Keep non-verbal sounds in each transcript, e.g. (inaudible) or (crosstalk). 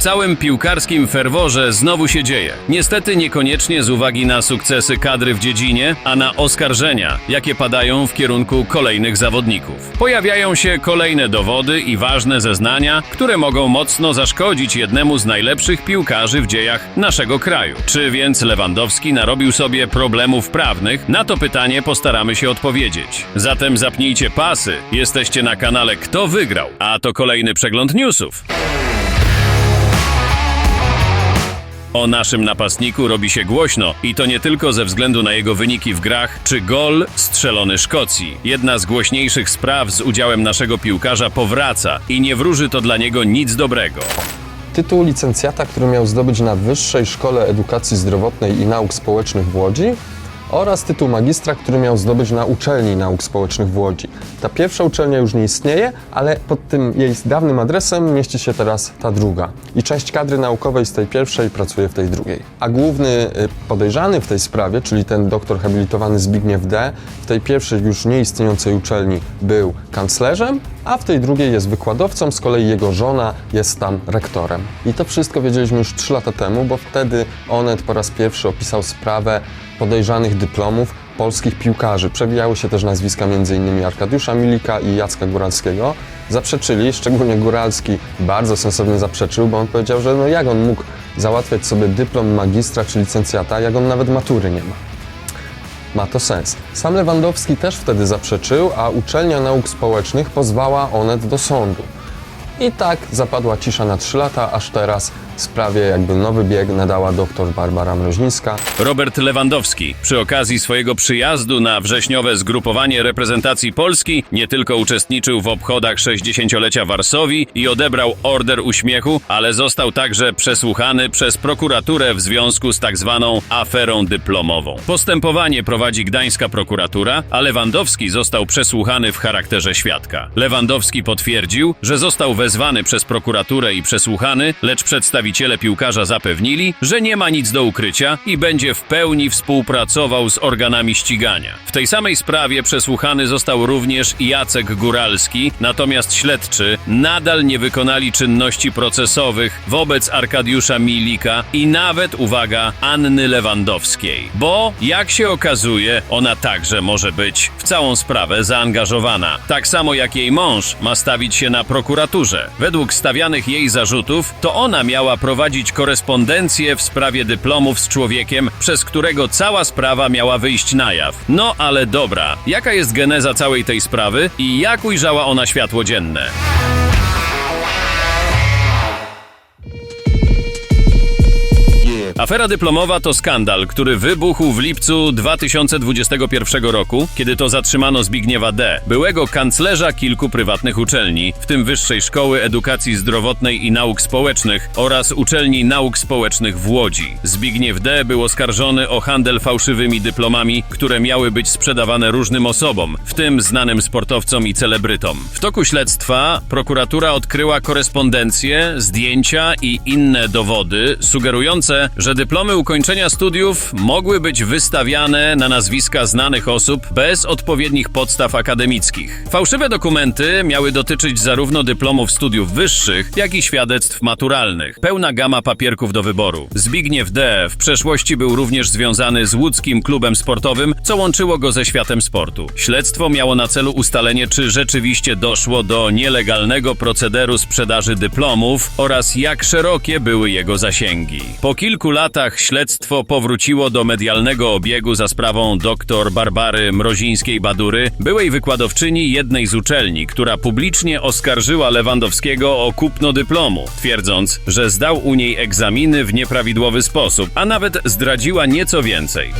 całym piłkarskim ferworze znowu się dzieje. Niestety niekoniecznie z uwagi na sukcesy kadry w dziedzinie, a na oskarżenia, jakie padają w kierunku kolejnych zawodników. Pojawiają się kolejne dowody i ważne zeznania, które mogą mocno zaszkodzić jednemu z najlepszych piłkarzy w dziejach naszego kraju. Czy więc Lewandowski narobił sobie problemów prawnych? Na to pytanie postaramy się odpowiedzieć. Zatem zapnijcie pasy. Jesteście na kanale Kto Wygrał, a to kolejny przegląd newsów. O naszym napastniku robi się głośno i to nie tylko ze względu na jego wyniki w grach czy gol strzelony Szkocji. Jedna z głośniejszych spraw z udziałem naszego piłkarza powraca i nie wróży to dla niego nic dobrego. Tytuł licencjata, który miał zdobyć na Wyższej Szkole Edukacji Zdrowotnej i Nauk Społecznych w Łodzi oraz tytuł magistra, który miał zdobyć na Uczelni Nauk Społecznych w Łodzi. Ta pierwsza uczelnia już nie istnieje, ale pod tym jej dawnym adresem mieści się teraz ta druga. I część kadry naukowej z tej pierwszej pracuje w tej drugiej. A główny y, podejrzany w tej sprawie, czyli ten doktor habilitowany Zbigniew D., w tej pierwszej już nieistniejącej uczelni był kanclerzem, a w tej drugiej jest wykładowcą, z kolei jego żona jest tam rektorem. I to wszystko wiedzieliśmy już 3 lata temu, bo wtedy Onet po raz pierwszy opisał sprawę podejrzanych dyplomów polskich piłkarzy. Przewijały się też nazwiska m.in. Arkadiusza Milika i Jacka Góralskiego. Zaprzeczyli, szczególnie Góralski bardzo sensownie zaprzeczył, bo on powiedział, że no jak on mógł załatwiać sobie dyplom magistra czy licencjata, jak on nawet matury nie ma. Ma to sens. Sam Lewandowski też wtedy zaprzeczył, a Uczelnia Nauk Społecznych pozwała Onet do sądu. I tak zapadła cisza na 3 lata, aż teraz sprawie jakby nowy bieg nadała dr Barbara Mroźniska. Robert Lewandowski przy okazji swojego przyjazdu na wrześniowe zgrupowanie reprezentacji Polski nie tylko uczestniczył w obchodach 60-lecia Warsowii i odebrał Order Uśmiechu, ale został także przesłuchany przez prokuraturę w związku z tak zwaną aferą dyplomową. Postępowanie prowadzi gdańska prokuratura, a Lewandowski został przesłuchany w charakterze świadka. Lewandowski potwierdził, że został wezwany przez prokuraturę i przesłuchany, lecz przedstawiciele piłkarza zapewnili, że nie ma nic do ukrycia i będzie w pełni współpracował z organami ścigania. W tej samej sprawie przesłuchany został również Jacek Góralski, natomiast śledczy nadal nie wykonali czynności procesowych wobec Arkadiusza Milika i nawet, uwaga, Anny Lewandowskiej. Bo, jak się okazuje, ona także może być w całą sprawę zaangażowana. Tak samo jak jej mąż ma stawić się na prokuraturze. Według stawianych jej zarzutów, to ona miała prowadzić korespondencję w sprawie dyplomów z człowiekiem, przez którego cała sprawa miała wyjść na jaw. No ale dobra, jaka jest geneza całej tej sprawy i jak ujrzała ona światło dzienne? Afera dyplomowa to skandal, który wybuchł w lipcu 2021 roku, kiedy to zatrzymano Zbigniewa D., byłego kanclerza kilku prywatnych uczelni, w tym Wyższej Szkoły Edukacji Zdrowotnej i Nauk Społecznych oraz Uczelni Nauk Społecznych w Łodzi. Zbigniew D. był oskarżony o handel fałszywymi dyplomami, które miały być sprzedawane różnym osobom, w tym znanym sportowcom i celebrytom. W toku śledztwa prokuratura odkryła korespondencję, zdjęcia i inne dowody sugerujące, że dyplomy ukończenia studiów mogły być wystawiane na nazwiska znanych osób bez odpowiednich podstaw akademickich. Fałszywe dokumenty miały dotyczyć zarówno dyplomów studiów wyższych, jak i świadectw maturalnych. Pełna gama papierków do wyboru. Zbigniew D. w przeszłości był również związany z łódzkim klubem sportowym, co łączyło go ze światem sportu. Śledztwo miało na celu ustalenie, czy rzeczywiście doszło do nielegalnego procederu sprzedaży dyplomów oraz jak szerokie były jego zasięgi. Po kilku latach śledztwo powróciło do medialnego obiegu za sprawą dr Barbary Mrozińskiej-Badury, byłej wykładowczyni jednej z uczelni, która publicznie oskarżyła Lewandowskiego o kupno dyplomu, twierdząc, że zdał u niej egzaminy w nieprawidłowy sposób, a nawet zdradziła nieco więcej.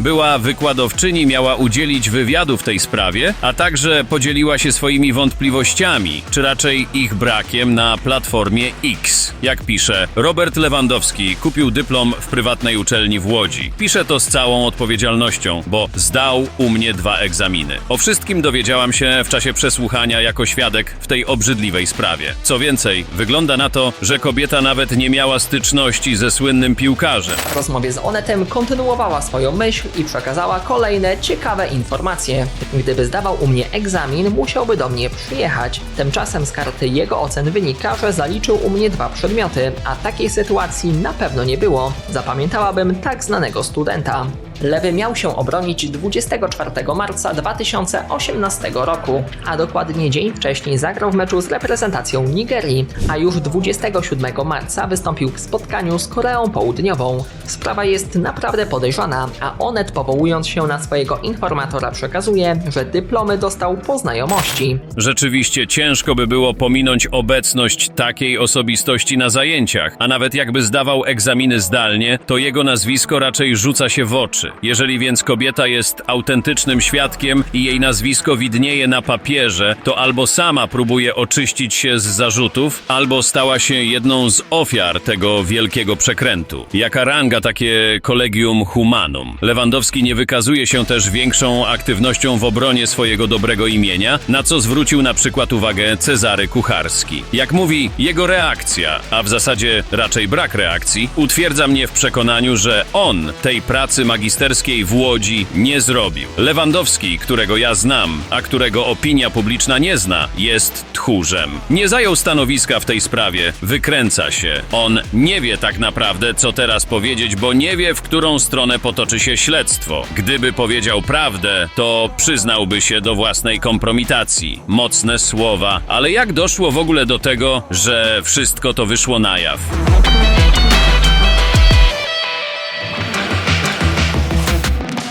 Była wykładowczyni, miała udzielić wywiadu w tej sprawie, a także podzieliła się swoimi wątpliwościami, czy raczej ich brakiem na platformie X. Jak pisze, Robert Lewandowski kupił dyplom w prywatnej uczelni w Łodzi. Pisze to z całą odpowiedzialnością, bo zdał u mnie dwa egzaminy. O wszystkim dowiedziałam się w czasie przesłuchania jako świadek w tej obrzydliwej sprawie. Co więcej, wygląda na to, że kobieta nawet nie miała styczności ze słynnym piłkarzem. W rozmowie z Onetem kontynuowała swoją myśl, i przekazała kolejne ciekawe informacje. Gdyby zdawał u mnie egzamin, musiałby do mnie przyjechać. Tymczasem z karty jego ocen wynika, że zaliczył u mnie dwa przedmioty, a takiej sytuacji na pewno nie było. Zapamiętałabym tak znanego studenta. Lewy miał się obronić 24 marca 2018 roku, a dokładnie dzień wcześniej zagrał w meczu z reprezentacją Nigerii, a już 27 marca wystąpił w spotkaniu z Koreą Południową. Sprawa jest naprawdę podejrzana, a Onet powołując się na swojego informatora przekazuje, że dyplomy dostał po znajomości. Rzeczywiście ciężko by było pominąć obecność takiej osobistości na zajęciach, a nawet jakby zdawał egzaminy zdalnie, to jego nazwisko raczej rzuca się w oczy. Jeżeli więc kobieta jest autentycznym świadkiem i jej nazwisko widnieje na papierze, to albo sama próbuje oczyścić się z zarzutów, albo stała się jedną z ofiar tego wielkiego przekrętu. Jaka ranga takie collegium humanum? Lewandowski nie wykazuje się też większą aktywnością w obronie swojego dobrego imienia, na co zwrócił na przykład uwagę Cezary Kucharski. Jak mówi, jego reakcja, a w zasadzie raczej brak reakcji, utwierdza mnie w przekonaniu, że on tej pracy magisterskiej w Łodzi nie zrobił. Lewandowski, którego ja znam, a którego opinia publiczna nie zna, jest tchórzem. Nie zajął stanowiska w tej sprawie, wykręca się. On nie wie tak naprawdę, co teraz powiedzieć, bo nie wie, w którą stronę potoczy się śledztwo. Gdyby powiedział prawdę, to przyznałby się do własnej kompromitacji. Mocne słowa, ale jak doszło w ogóle do tego, że wszystko to wyszło na jaw?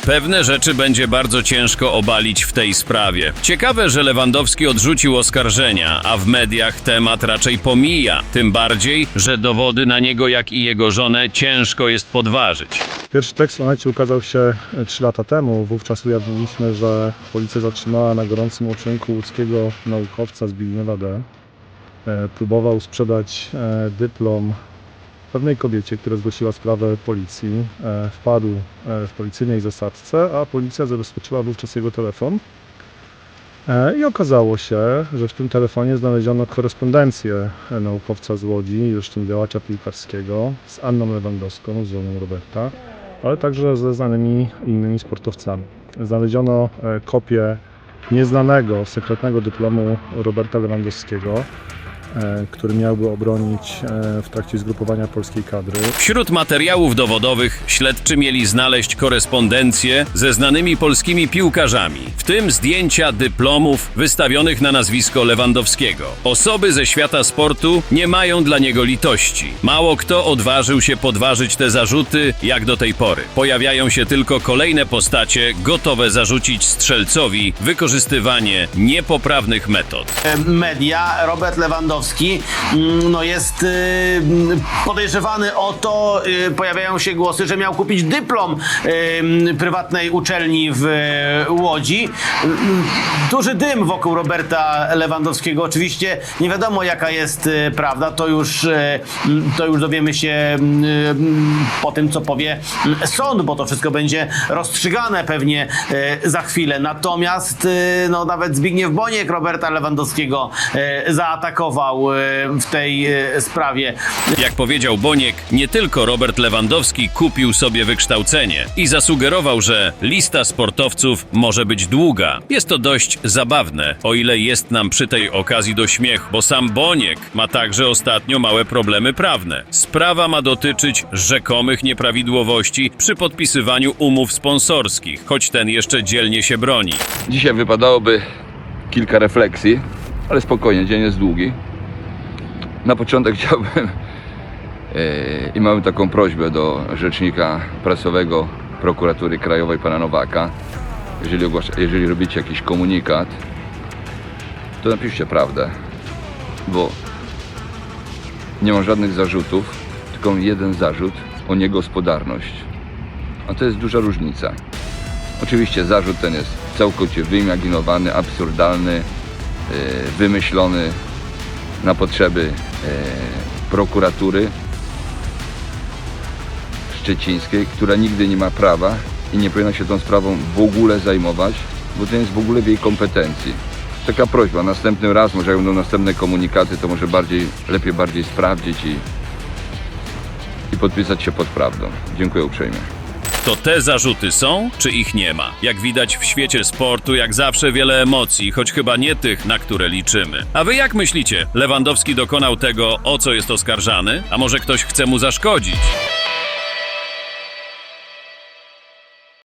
Pewne rzeczy będzie bardzo ciężko obalić w tej sprawie. Ciekawe, że Lewandowski odrzucił oskarżenia, a w mediach temat raczej pomija. Tym bardziej, że dowody na niego, jak i jego żonę, ciężko jest podważyć. Pierwszy tekst w Onecie ukazał się 3 lata temu. Wówczas ujawniliśmy, że policja zatrzymała na gorącym uczynku łódzkiego naukowca Zbigniewa D. E, Próbował sprzedać e, dyplom pewnej kobiecie, która zgłosiła sprawę policji. E, Wpadł e, w policyjnej zasadce, a policja zabezpieczyła wówczas jego telefon. E, I okazało się, że w tym telefonie znaleziono korespondencję naukowca z Łodzi, zresztą działacza piłkarskiego, z Anną Lewandowską, z żoną Roberta, ale także ze znanymi innymi sportowcami. Znaleziono kopię nieznanego, sekretnego dyplomu Roberta Lewandowskiego, który miałby obronić e, w trakcie zgrupowania polskiej kadry. Wśród materiałów dowodowych śledczy mieli znaleźć korespondencję ze znanymi polskimi piłkarzami, w tym zdjęcia dyplomów wystawionych na nazwisko Lewandowskiego. Osoby ze świata sportu nie mają dla niego litości. Mało kto odważył się podważyć te zarzuty jak do tej pory. Pojawiają się tylko kolejne postacie gotowe zarzucić strzelcowi wykorzystywanie niepoprawnych metod. media, Robert Lewandowski, mm, no jest y, podejrzewany o to, y, pojawiają się głosy, że miał kupić dyplom y, prywatnej uczelni w Łodzi. Duży dym wokół Roberta Lewandowskiego. Oczywiście nie wiadomo jaka jest prawda, to już, mm, to już dowiemy się po tym, co powie mm, sąd, bo to wszystko będzie rozstrzygane pewnie za chwilę. Natomiast no, nawet Zbigniew Boniek Roberta Lewandowskiego zaatakował e, w tej e, sprawie. Jak powiedział Boniek, nie tylko Robert Lewandowski kupił sobie wykształcenie i zasugerował, że lista sportowców może być długa. Jest to dość zabawne, o ile jest nam przy tej okazji do śmiechu, bo sam Boniek ma także ostatnio małe problemy prawne. Sprawa ma dotyczyć rzekomych nieprawidłowości przy podpisywaniu umów sponsorskich, choć ten jeszcze dzielnie się broni. Dzisiaj wypadałoby kilka refleksji, ale spokojnie, dzień jest długi. Na początek (laughs) chciałbym e, i mamy taką prośbę do rzecznika prasowego prokuratury krajowej pana Nowaka. Jeżeli, ogłasza, jeżeli robicie jakiś komunikat, to napiszcie prawdę, bo nie mam żadnych zarzutów, tylko jeden zarzut o niegospodarność. A to jest duża różnica. Oczywiście zarzut ten jest całkowicie wyimaginowany, absurdalny, e, wymyślony na potrzeby prokuratury szczecińskiej, która nigdy nie ma prawa i nie powinna się tą sprawą w ogóle zajmować, bo to nie jest w ogóle w jej kompetencji. Taka prośba, następnym raz, może jak będą następne komunikaty, to może bardziej, lepiej bardziej sprawdzić i, i podpisać się pod prawdą. Dziękuję uprzejmie. To te zarzuty są, czy ich nie ma? Jak widać w świecie sportu, jak zawsze wiele emocji, choć chyba nie tych, na które liczymy. A wy jak myślicie? Lewandowski dokonał tego, o co jest oskarżany? A może ktoś chce mu zaszkodzić?